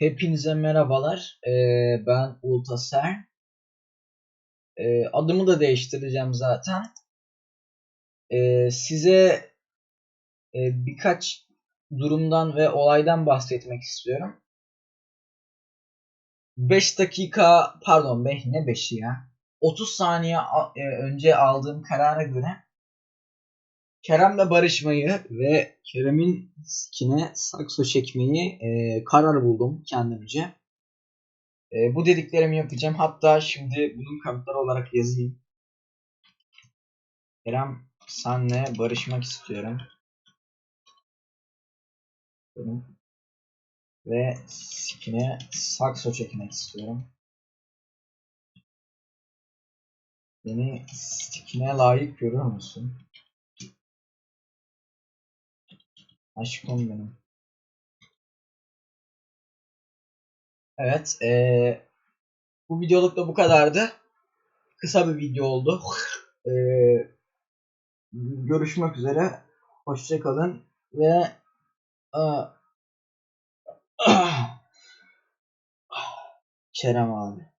Hepinize merhabalar. Ee, ben Ultaser. Ee, adımı da değiştireceğim zaten. Ee, size e, birkaç durumdan ve olaydan bahsetmek istiyorum. 5 dakika, pardon 5 ne 5'i ya? 30 saniye e, önce aldığım karara göre Kerem'le barışmayı ve Kerem'in sikine sakso çekmeyi e, karar buldum kendimce. E, bu dediklerimi yapacağım. Hatta şimdi bunun kanıtları olarak yazayım. Kerem senle barışmak istiyorum. Ve sikine sakso çekmek istiyorum. Beni sikine layık görüyor musun? Aşkım benim. Evet. eee, bu videoluk da bu kadardı. Kısa bir video oldu. Eee, görüşmek üzere. Hoşçakalın. Ve aa, Kerem abi.